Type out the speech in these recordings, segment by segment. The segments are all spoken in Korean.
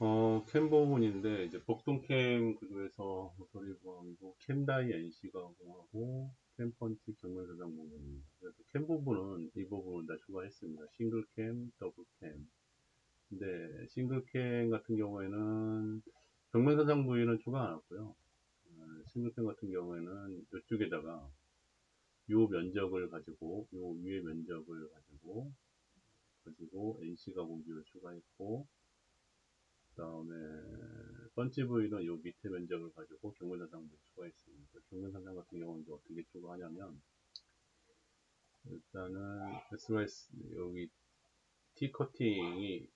어, 캠 부분인데, 이제 복동캠 구조에서 모서리 부항이고, 캠다이 NC가 공하고, 캠펀치 경면사장 부분입니다. 그래서 캠 부분은 이 부분을 다 추가했습니다. 싱글캠, 더블캠. 근데, 싱글캠 같은 경우에는, 경면사장 부위는 추가 안 했고요. 어, 싱글캠 같은 경우에는 이쪽에다가, 요 면적을 가지고, 요 위의 면적을 가지고, 가지고, NC가 공기를 추가했고, 그 다음에 번치 부위는 요 밑에 면적을 가지고 경면선상도 추가했습니다. 경면선상 같은 경우는 이제 어떻게 추가하냐면 일단은 SOS 여기 T 커팅이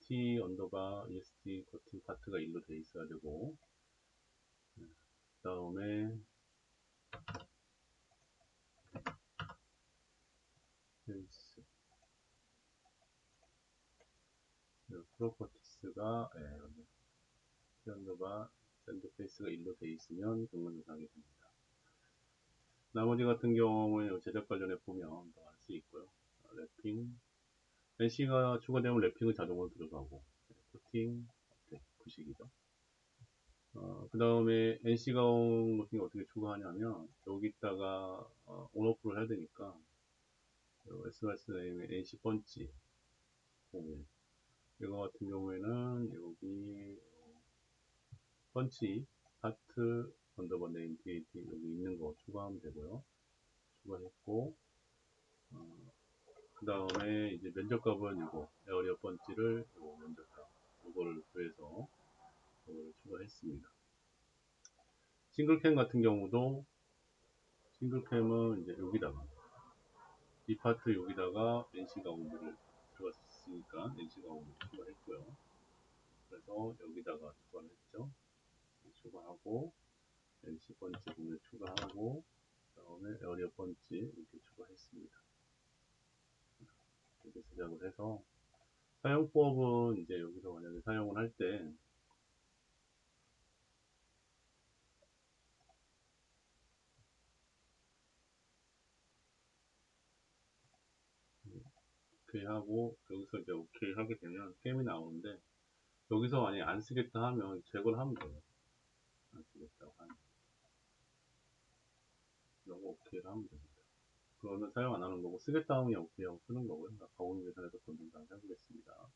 T 언더바 EST 커팅 파트가 일로 돼 있어야 되고 그 다음에 프로퍼티스가 예, 피언더바 샌드페이스가 일로 돼 있으면 경면선상이 됩니다. 나머지 같은 경우에 제작 관련해 보면 더할수 있고요. 랩핑, NC가 추가되면 랩핑은 자동으로 들어가고, 코팅, 네, 구식이죠. 어, 그 다음에 NC 가 온 같은 게 어떻게 추가하냐면, 여기다가 어, 온오프를 해야 되니까, SRS 네임의 NC 펀치, 01. 이거 같은 경우에는 여기 펀치, 파트, 언더바 네임 DAT 여기 있는 거 추가하면 되고요. 추가했고, 어, 그 다음에 이제 면적값은 이거 에어리어 번지를 요 면적값 이거를 구해서 이걸 추가했습니다. 싱글캠 같은 경우도 싱글캠은 이제 여기다가 이 파트 여기다가 NC가 온도를 들어갔 으니까 NC가 온도 추가 했고요. 그래서 여기다가 추가를 했죠. 추가하고 NC 번지 공을 추가하고 그 다음에 에어리어 번지 이렇게 추가했습니다. 이렇게 제작을 해서 사용법은 이제 여기서 만약에 사용을 할때 오케이 하고 여기서 이제 오케이 하게 되면 게임이 나오는데 여기서 만약에 안 쓰겠다 하면 제거를 하면 돼요. 안 쓰겠다고 하면 이거 오케이를 하면 됩니다. 그거는 사용 안 하는 거고 쓰겠다 하면 오케이 하고 쓰는 거고요. 가공 계산해서 본동작 해보겠습니다.